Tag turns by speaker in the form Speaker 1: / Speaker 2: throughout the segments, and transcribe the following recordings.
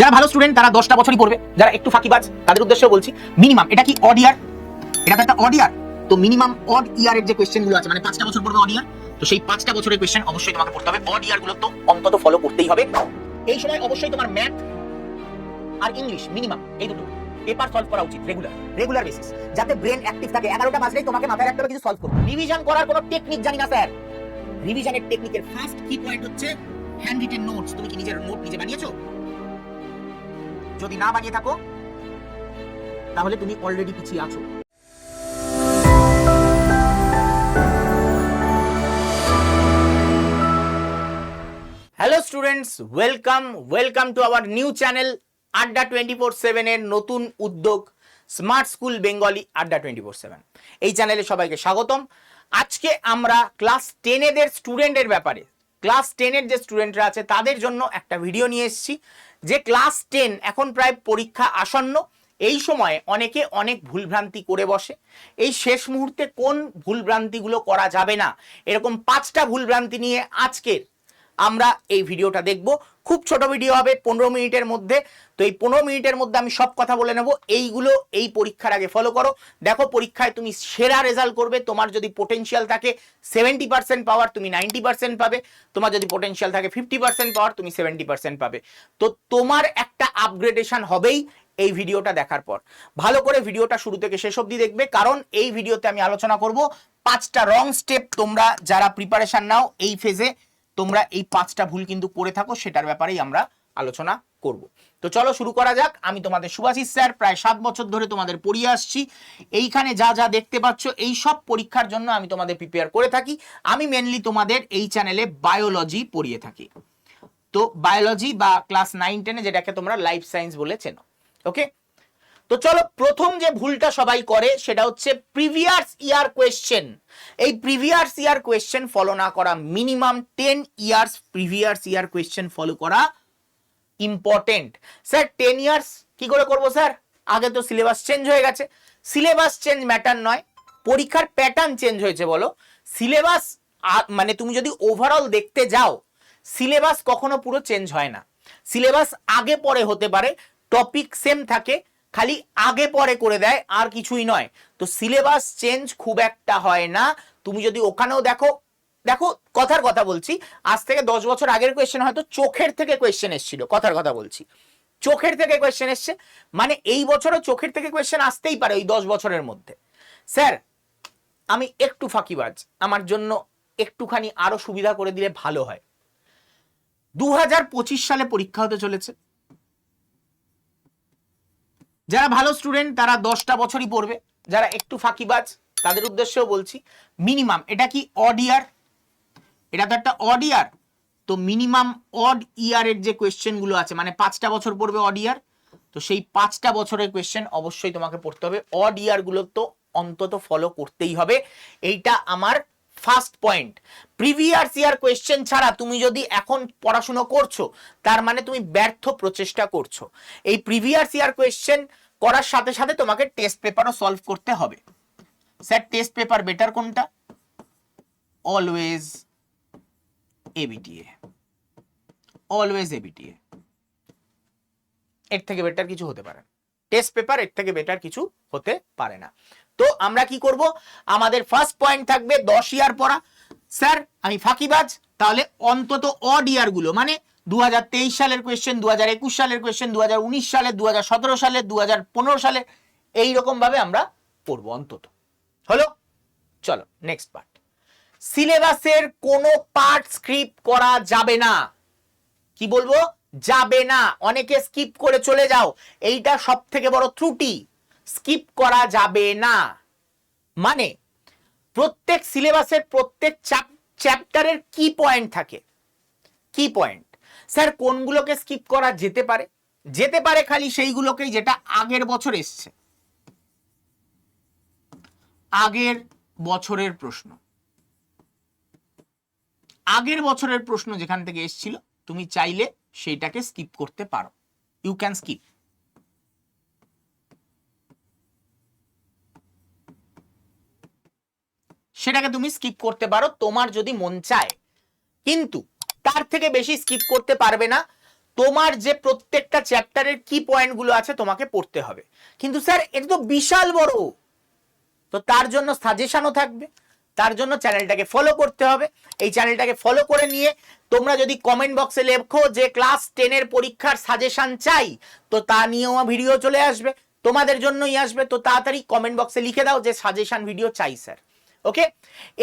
Speaker 1: যারা ভালো স্টুডেন্ট তারা দশটা বছরই পড়বে। যারা একটু ফাঁকিবাজ, তাদের উদ্দেশ্যে বলছি মিনিমাম এটা কি অড ইয়ার এটা তো একটা অড ইয়ার তো মিনিমাম অড ইয়ারের যে কোয়েশ্চেনগুলো আছে মানে পাঁচটা বছর পড়বে অড ইয়ার তো সেই পাঁচটা বছরের কোয়েশ্চেন অবশ্যই তোমাকে পড়তে হবে। অড ইয়ারগুলো তো অন্তত ফলো করতেই হবে। এই সময় অবশ্যই তোমার ম্যাথ আর ইংলিশ মিনিমাম এই দুটো। পেপার সলভ করা উচিত রেগুলার রেগুলার বেসিস যাতে ব্রেন অ্যাক্টিভ থাকে। এগারোটা বাজলেই তোমাকে মাথায় রাখতে হবে কিছু সলভ করো রিভিশন করার কোনো টেকনিক জানি না স্যার রিভিশনের টেকনিকের ফার্স্ট কি পয়েন্ট হচ্ছে হ্যান্ড রিটেন নোটস তুমি কি নিজের নোট নিজে বানিয়েছো? যদি না বানিয়ে থাকো, তাহলে তুমি অলরেডি পিছিয়ে আছো। Hello students welcome welcome to our new channel Adda twenty four সেভেনের নতুন উদ্যোগ smart school Bengali Adda twenty four seven এই চ্যানেলে সবাইকে স্বাগতম। আজকে আমরা ক্লাস টেনেদের স্টুডেন্টের ব্যাপারে ক্লাস টেনের যে স্টুডেন্টরা আছে, তাদের জন্য একটা ভিডিও নিয়ে এসেছি, যে ক্লাস টেন এখন প্রায় পরীক্ষা আসন্ন। এই সময়ে অনেকে অনেক ভুলভ্রান্তি করে বসে। এই শেষ মুহূর্তে কোন ভুলভ্রান্তিগুলো করা যাবে না? এরকম পাঁচটা ভুলভ্রান্তি নিয়ে আজকের আমরা এই ভিডিওটা দেখব। খুব ছোট ভিডিও হবে, পনেরো মিনিটের মধ্যে। তো এই পনেরো মিনিটের মধ্যে আমি সব কথা বলে নেব। এইগুলো, এই পরীক্ষার আগে ফলো করো। দেখো পরীক্ষায় তুমি সেরা রেজাল্ট করবে। তোমার যদি পোটেনশিয়াল থাকে সেভেন্টি পার্সেন্ট পাওয়ার তুমি নাইনটি পার্সেন্ট পাবে। তোমার যদি পোটেনশিয়াল থাকে ফিফটি পার্সেন্ট পাওয়ার তুমি সেভেন্টি পার্সেন্ট পাবে। তো তোমার একটা আপগ্রেডেশন হবেই এই ভিডিওটা দেখার পর। ভালো করে ভিডিওটা শুরু থেকে শেষ অবধি দেখবে। কারণ এই ভিডিওতে আমি আলোচনা করব পাঁচটা রং স্টেপ তোমরা যারা প্রিপারেশন নাও, এই ফেজে তোমরা এই পাঁচটা ভুল কিন্তু করে থাকো, সেটার ব্যাপারেই আমরা আলোচনা করব। তো চলো শুরু করা যাক। আমি তোমাদের সুভাষিস স্যার, প্রায় সাত বছর ধরে তোমাদের পড়িয়ে আসছি। এইখানে যা যা দেখতে পাচ্ছ, এই সব পরীক্ষার জন্য আমি তোমাদের প্রিপেয়ার করে থাকি। আমি মেনলি তোমাদের এই চ্যানেলে বায়োলজি পড়িয়ে থাকি। তো বায়োলজি বা ক্লাস নাইন টেনে যেটাকে তোমরা লাইফ সায়েন্স বলে চেনো। ওকে তো চলো প্রথম যে ভুলটা সবাই করে সেটা হচ্ছে প্রিভিয়াস ইয়ার কোয়েশ্চেন এই প্রিভিয়াস ইয়ার কোয়েশ্চেন ফলো না করা minimum ten years previous year question follow করা ইম্পর্টেন্ট স্যার টেন ইয়ার্স কি করে করব স্যার? আগে তো সিলেবাস চেঞ্জ হয়ে গেছে। সিলেবাস চেঞ্জ ম্যাটার নয়, পরীক্ষার প্যাটার্ন চেঞ্জ হয়েছে বলো। সিলেবাস মানে তুমি যদি ওভারঅল দেখতে যাও সিলেবাস কখনো পুরো চেঞ্জ হয় না। সিলেবাস আগে পরে হতে পারে টপিক সেম থাকে খালি আগে পরে করে দেয়, আর কিছুই নয়। তো সিলেবাস চেঞ্জ খুব একটা হয় না। তুমি যদি ওখানেও দেখো দেখো, কথার কথা বলছি। আজ থেকে দশ বছর আগের কোয়েশ্চেন হয়তো চোখের থেকে কোয়েশ্চেন এসেছিল, কথার কথা বলছি। চোখের থেকে কোয়েশ্চেন এসছে। মানে এই বছরও চোখের থেকে কোয়েশ্চেন আসতেই পারে ওই দশ বছরের মধ্যে। স্যার, আমি একটু ফাঁকিবাজ। আমার জন্য একটুখানি আরও সুবিধা করে দিলে ভালো হয়। দু হাজার পঁচিশ সালে পরীক্ষা হতে চলেছে। যারা ভালো স্টুডেন্ট তারা দশটা বছরই পড়বে। যারা একটু ফাঁকিবাজ, তাদের উদ্দেশ্যেও বলছি মিনিমাম এটা কি অড ইয়ার এটা তো একটা অড ইয়ার তো মিনিমাম অড ইয়ারের যে কোয়েশ্চেনগুলো আছে মানে পাঁচটা বছর পড়বে অড ইয়ার তো সেই পাঁচটা বছরের কোয়েশ্চেন অবশ্যই তোমাকে পড়তে হবে। অড ইয়ারগুলো তো অন্তত ফলো করতেই হবে। এইটা আমার first point. Previous year question ছাড়া তুমি যদি এখন পড়াশুনো করছ, তার মানে তুমি ব্যর্থ প্রচেষ্টা করছ। এই প্রিভিয়াস ইয়ার কোয়েশ্চেন করার সাথে সাথে তোমাকে টেস্ট পেপারও সলভ করতে হবে। স্যার, টেস্ট পেপার বেটার কোনটা? Always ABTA. Always ABTA. এর থেকে বেটার কিছু হতে পারে টেস্ট পেপার এর থেকে বেটার কিছু হতে পারে না। তো আমরা কি করব? আমাদের ফার্স্ট পয়েন্ট থাকবে দশ ইয়ার পড়া। স্যার, আমি ফাঁকিবাজ। তাহলে অন্তত অড ইয়ারগুলো মানে দু হাজার তেইশ সালের কোয়েশ্চেন দু হাজার একুশ সালের কোয়েশ্চেন দু সালের দু সালের দু হাজার সালের এইরকম ভাবে আমরা পড়ব অন্তত। হলো? চলো নেক্সট পার্ট সিলেবাসের কোনো পার্ট স্ক্রিপ্ট করা যাবে না। কি বলব? যাবে না। অনেকে স্কিপ করে চলে যাও। এইটা সব থেকে বড় ত্রুটি। স্কিপ করা যাবে না। মানে প্রত্যেক সিলেবাসের প্রত্যেক চ্যাপ্টারের কি পয়েন্ট থাকে? কি পয়েন্ট স্যার, কোনগুলোকে স্কিপ করা যেতে পারে? যেতে পারে খালি সেইগুলোকেই যেটা আগের বছর এসছে। আগের বছরের প্রশ্ন। আগের বছরের প্রশ্ন যেখান থেকে এসছিল, তুমি চাইলে সেইটাকে স্কিপ করতে পারো। ইউ ক্যান স্কিপ সেটাকে তুমি স্কিপ করতে পারো, তোমার যদি মন চায়। কিন্তু তার থেকে বেশি স্কিপ করতে পারবে না। তোমার যে প্রত্যেকটা চ্যাপ্টারের কি পয়েন্টগুলো আছে, তোমাকে পড়তে হবে। কিন্তু স্যার এটা তো বিশাল বড়। তো তার জন্য সাজেশনও থাকবে। তার জন্য চ্যানেলটাকে ফলো করতে হবে। এই চ্যানেলটাকে ফলো করে নিয়ে তোমরা যদি কমেন্ট বক্সে লেখো যে ক্লাস টেনের পরীক্ষার সাজেশন চাই, তো তা নিয়েও ভিডিও চলে আসবে। তোমাদের জন্যই আসবে। তো তাড়াতাড়ি কমেন্ট বক্সে লিখে দাও যে সাজেশন ভিডিও চাই স্যার ওকে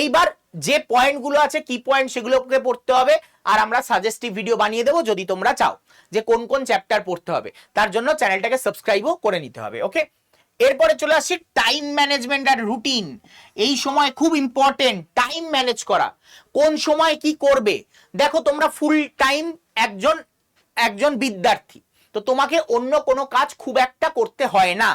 Speaker 1: এইবার যে পয়েন্টগুলো আছে, কি পয়েন্ট সেগুলোকে পড়তে হবে, আর আমরা সাজেস্টিভ ভিডিও বানিয়ে দেবো যদি তোমরা চাও যে কোন কোন চ্যাপ্টার পড়তে হবে। তার জন্য চ্যানেলটাকে সাবস্ক্রাইবও করে নিতে হবে ওকে এরপরে চলে আসছি টাইম ম্যানেজমেন্ট আর রুটিন এই সময় খুব ইম্পর্টেন্ট টাইম ম্যানেজ করা। কোন সময় কি করবে? দেখো, তোমরা ফুল টাইম একজন একজন বিদ্যার্থী। তো তোমাকে অন্য কোনো কাজ খুব একটা করতে হয় না।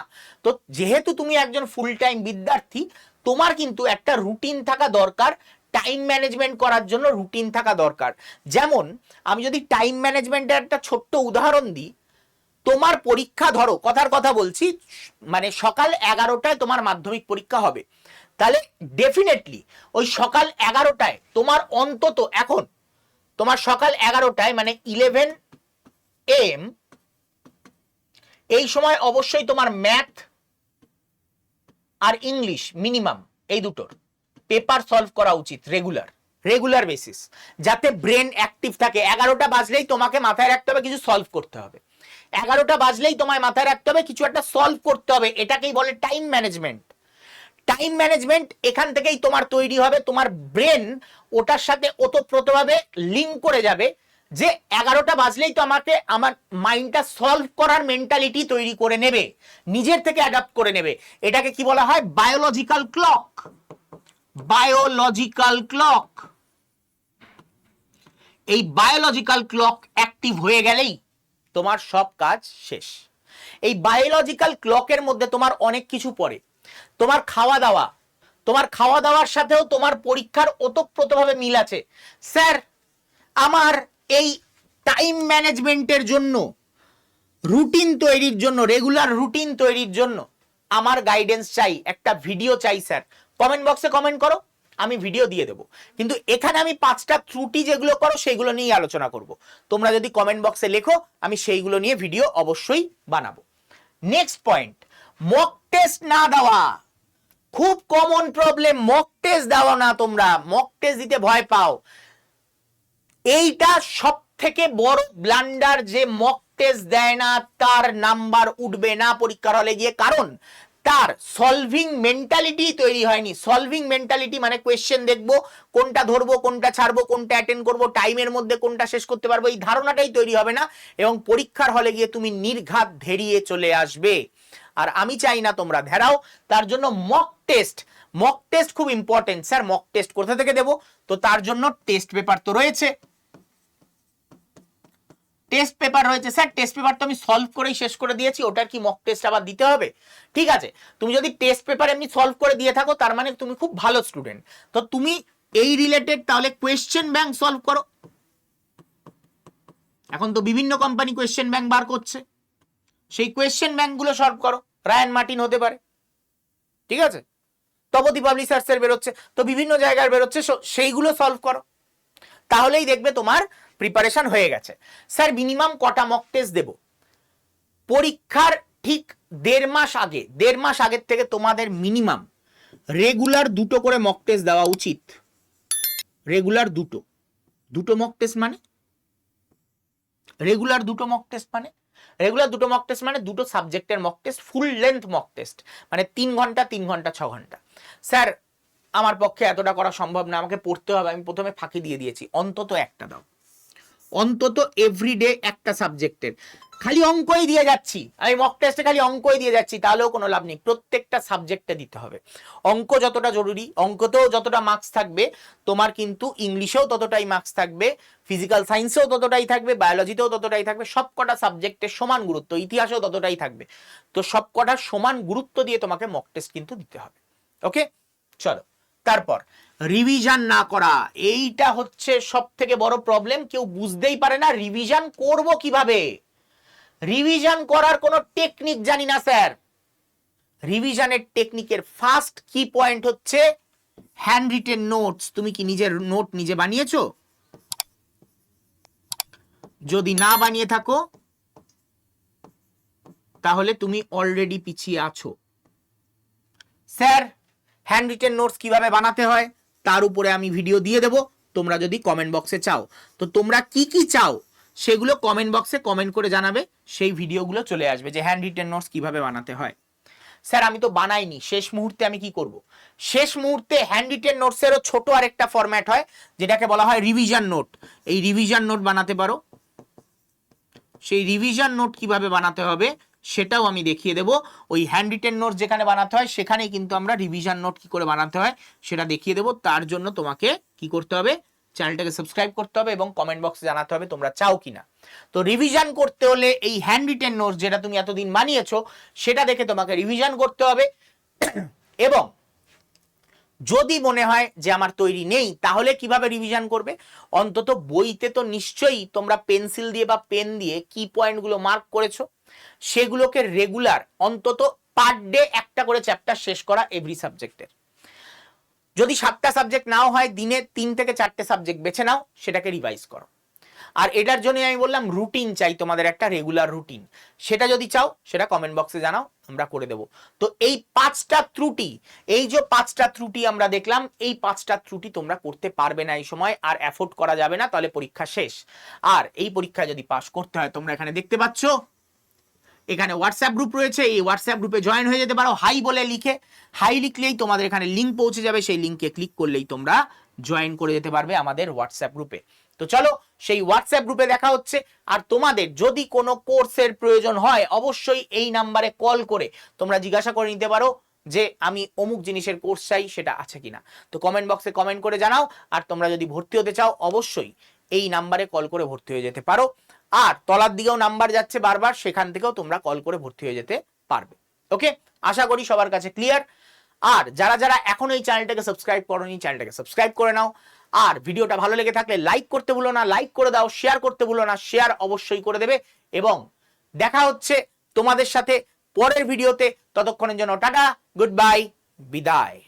Speaker 1: তো যেহেতু তুমি একজন ফুল টাইম বিদ্যার্থী তোমার কিন্তু একটা রুটিন থাকা দরকার টাইম ম্যানেজমেন্ট করার জন্য রুটিন থাকা দরকার। যেমন, আমি যদি টাইম ম্যানেজমেন্টের একটা ছোট্ট উদাহরণ দিই, তোমার পরীক্ষা ধরো, কথার কথা বলছি মানে সকাল এগারোটায় তোমার মাধ্যমিক পরীক্ষা হবে। তাহলে ডেফিনেটলি ওই সকাল এগারোটায় তোমার অন্তত এখন, তোমার সকাল এগারোটায় মানে ইলেভেন এম এই সময় অবশ্যই তোমার ম্যাথ আর ইংলিশ মিনিমাম, এই দুটোর। পেপার সলভ করা উচিত, রেগুলার। Regular basis. যাতে ব্রেন অ্যাক্টিভ থাকে। এগারোটা বাজলেই তোমাকে মাথায় রাখতে হবে, কিছু সলভ করতে হবে। এগারোটা বাজলেই তোমায় মাথায় রাখতে হবে, কিছু একটা সলভ করতে হবে। এটাকেই বলে টাইম ম্যানেজমেন্ট। টাইম ম্যানেজমেন্ট এখান থেকেই তোমার তৈরি হবে, তোমার ব্রেন ওটার সাথে ওতপ্রোতভাবে লিঙ্ক করে যাবে। যে এগারোটা বাজলেই তো আমাকে আমার মাইন্ডটা সলভ করার মেন্টালিটি তৈরি করে নেবে, নিজের থেকে অ্যাডাপ্ট করে নেবে। এটাকে কি বলা হয়? বায়োলজিক্যাল ক্লক বায়োলজিক্যাল ক্লক এই বায়োলজিক্যাল ক্লক অ্যাক্টিভ হয়ে গেলেই তোমার সব কাজ শেষ। এই বায়োলজিক্যাল ক্লকের মধ্যে তোমার অনেক কিছু পড়ে। তোমার খাওয়া দাওয়া তোমার খাওয়া দাওয়ার সাথেও তোমার পরীক্ষার ওতপ্রোতভাবে মিল আছে। স্যার, আমার এই টাইম ম্যানেজমেন্টের জন্য রুটিন তৈরির জন্য রেগুলার রুটিন তৈরির জন্য আমার গাইডেন্স চাই, একটা ভিডিও চাই স্যার কমেন্ট বক্সে কমেন্ট করো, আমি ভিডিও দিয়ে দেবো। কিন্তু এখানে আমি পাঁচটা ত্রুটি যেগুলো করো, সেগুলো নিয়ে আলোচনা করব। তোমরা যদি কমেন্ট বক্সে লেখো, আমি সেইগুলো নিয়ে ভিডিও অবশ্যই বানাবো। নেক্সট পয়েন্ট মক টেস্ট না দেওয়া। খুব কমন প্রবলেম মক টেস্ট দেওয়া না তোমরা। মক টেস্ট দিতে ভয় পাও। এইটা সব থেকে বড় ব্লান্ডার যে মক টেস্ট দেয় না, তার নাম্বার উঠবে না পরীক্ষার হলে গিয়ে। কারণ তার সলভিং মেন্টালিটি তৈরি হয়নি। সলভিং মেন্টালিটি মানে কোয়েশ্চেন দেখব, কোনটা ধরবো, কোনটা ছাড়বো, কোনটা অ্যাটেন্ড করব টাইমের মধ্যে কোনটা শেষ করতে পারব, এই ধারণাটাই তৈরি হবে না। এবং পরীক্ষার হলে গিয়ে তুমি নির্ঘাত ধেরিয়ে চলে আসবে। আর আমি চাই না তোমরা ধেরাও। তার জন্য মক টেস্ট মক টেস্ট খুব ইম্পর্টেন্ট স্যার মক টেস্ট কোথা থেকে দেবো? তো তার জন্য টেস্ট পেপার তো রয়েছে। টেস্ট পেপার রয়েছে, স্যার টেস্ট পেপার তো আমি সলভ করেই শেষ করে দিয়েছি, ওটার কি মক টেস্ট আবার দিতে হবে? ঠিক আছে, তুমি যদি টেস্ট পেপার এমনি সলভ করে দিয়ে থাকো, তার মানে তুমি খুব ভালো স্টুডেন্ট তো তুমি এই রিলেটেড তাহলে কোয়েশ্চেন ব্যাংক সলভ করো। এখন তো বিভিন্ন কোম্পানি কোয়েশ্চেন ব্যাংক বার করছে। সেই কোয়েশ্চেন ব্যাংকগুলো সলভ করো রায়ান মার্টিন হতে পারে। ঠিক আছে? তপতি পাবলিশার্স এর বেরোচ্ছে, তো বিভিন্ন জায়গায় বেরোচ্ছে সেইগুলো সলভ করো। তাহলেই দেখবে তোমার প্রিপারেশন হয়ে গেছে। স্যার মিনিমাম কটা মক টেস্ট দেব? পরীক্ষার ঠিক দেড় মাস আগে, দেড় মাস আগের থেকে তোমাদের মিনিমাম রেগুলার দুটো করে মক টেস্ট দেওয়া উচিত। রেগুলার দুটো। দুটো মক টেস্ট মানে? রেগুলার দুটো মক টেস্ট মানে? রেগুলার দুটো মক টেস্ট মানে দুটো সাবজেক্টের mock test full length mock test মানে তিন ঘণ্টা তিন ঘণ্টা, ছ ঘণ্টা। স্যার আমার পক্ষে এতটা করা সম্ভব না, আমাকে পড়তে হবে, আমি প্রথমে ফাঁকি দিয়ে দিয়েছি, অন্তত একটা দাও। অন্তত এভরিডে একটা সাবজেক্টের খালি অঙ্কই দিয়ে যাচ্ছি। আমি মক টেস্টে খালি অঙ্কই দিয়ে যাচ্ছি, তাহলেও কোনো লাভ নেই। প্রত্যেকটা সাবজেক্টে দিতে হবে। অঙ্ক যতটা জরুরি, অঙ্কতেও যতটা মার্কস থাকবে, তোমার কিন্তু ইংলিশেও ততটাই মার্কস থাকবে ফিজিক্যাল সায়েন্সেও ততটাই থাকবে বায়োলজিতেও ততটাই থাকবে সব কটা সাবজেক্টের সমান গুরুত্ব, ইতিহাসেও ততটাই থাকবে। তো সব কটা সমান গুরুত্ব দিয়ে তোমাকে মক টেস্ট কিন্তু দিতে হবে। ওকে চলো। তারপর রিভিশন না করা, এইটা হচ্ছে সব থেকে বড় প্রবলেম কেউ বুঝতেই পারে না রিভিশন করব কীভাবে? রিভিশন করার কোনো টেকনিক জানি না, স্যার। রিভিশনের টেকনিকের ফার্স্ট কি পয়েন্ট হচ্ছে হ্যান্ড রিটেন নোটস তুমি কি নিজের নোট নিজে বানিয়েছো? যদি না বানিয়ে থাকো, তাহলে তুমি অলরেডি পিছিয়ে আছো। স্যার হ্যান্ড রিটেন নোটস কীভাবে বানাতে হয়, তার উপরে আমি ভিডিও দিয়ে দেব। তোমরা যদি কমেন্ট বক্সে চাও। তো তোমরা কি কি চাও, সেগুলো কমেন্ট বক্সে কমেন্ট করে জানাবে, সেই ভিডিওগুলো চলে আসবে যে হ্যান্ড রিটেন নোটস কীভাবে বানাতে হয়। স্যার, আমি তো বানাইনি, শেষ মুহূর্তে আমি কি করব? শেষ মুহূর্তে হ্যান্ড রিটেন নোটসেরও ছোট আরেকটা ফরম্যাট হয়, যেটাকে বলা হয় রিভিশন নোট এই রিভিশন নোট বানাতে পারো। সেই রিভিশন নোট কীভাবে বানাতে হবে সেটাও আমি দেখিয়ে দেবো। ওই হ্যান্ড রিটেন নোট যেখানে বানাতে হয়, সেখানেই কিন্তু আমরা রিভিশন নোট কি করে বানাতে হয়, সেটা দেখিয়ে দেবো। তার জন্য তোমাকে কি করতে হবে? চ্যানেলটাকে সাবস্ক্রাইব করতে হবে এবং কমেন্ট বক্সে জানাতে হবে তোমরা চাও কিনা। তো রিভিশন করতে হলে এই হ্যান্ড রিটেন নোট যেটা তুমি এতদিন বানিয়েছো, সেটা দেখে তোমাকে রিভিশন করতে হবে। এবং যদি মনে হয় যে আমার তৈরি নেই, তাহলে কীভাবে রিভিশন করবে? অন্তত বইতে তো নিশ্চয়ই তোমরা পেন্সিল দিয়ে বা পেন দিয়ে কি পয়েন্টগুলো মার্ক করেছ। সেগুলোকে রেগুলার অন্তত পার ডে একটা করে চ্যাপ্টার শেষ করা এভরি সাবজেক্টের যদি সাতটা সাবজেক্ট নাও হয়, দিনে তিন থেকে চারটে সাবজেক্ট বেছে নাও, সেটাকে রিভাইজ করো। আর এটার জন্য আমি বললাম রুটিন চাই তোমাদের একটা রেগুলার রুটিন সেটা যদি চাও, সেটা কমেন্ট বক্সে জানাও, আমরা করে দেব। তো এই পাঁচটা ত্রুটি, এই যে পাঁচটা ত্রুটি আমরা দেখলাম, এই পাঁচটা ত্রুটি তোমরা করতে পারবে না এই সময়, আর অ্যাফোর্ড করা যাবে না, তাহলে পরীক্ষা শেষ। আর এই পরীক্ষা যদি পাশ করতে হয়, তোমরা এখানে দেখতে পাচ্ছ এখানে হোয়াটসঅ্যাপ গ্রুপ রয়েছে, এই হোয়াটসঅ্যাপ গ্রুপে জয়েন হয়ে যেতে পারো হাই বলে লিখে। হাই লিখলেই তোমাদের এখানে লিঙ্ক পৌঁছে যাবে, সেই লিঙ্কে ক্লিক করলেই তোমরা জয়েন করে যেতে পারবে আমাদের হোয়াটসঅ্যাপ গ্রুপে তো চলো, সেই হোয়াটসঅ্যাপ গ্রুপে দেখা হচ্ছে। আর তোমাদের যদি কোনো কোর্সের প্রয়োজন হয়, অবশ্যই এই নাম্বারে কল করে তোমরা জিজ্ঞাসা করে নিতে পারো যে আমি অমুক জিনিসের কোর্স চাই, সেটা আছে কিনা। তো কমেন্ট বক্সে কমেন্ট করে জানাও, আর তোমরা যদি ভর্তি হতে চাও, অবশ্যই এই নাম্বারে কল করে ভর্তি হয়ে যেতে পারো। আর তলার দিকেও নাম্বার যাচ্ছে বারবার, সেখান থেকেও তোমরা কল করে ভর্তি হয়ে যেতে পারবে। ওকে আশা করি সবার কাছে ক্লিয়ার আর যারা যারা এখনও এই চ্যানেলটাকে সাবস্ক্রাইব করোনি চ্যানেলটাকে সাবস্ক্রাইব করে নাও। আর ভিডিওটা ভালো লেগে থাকলে লাইক করতে ভুলো না লাইক করে দাও শেয়ার করতে ভুলো না শেয়ার অবশ্যই করে দেবে। এবং দেখা হচ্ছে তোমাদের সাথে পরের ভিডিওতে। ততক্ষণের জন্য টাটা গুড বাই বিদায়।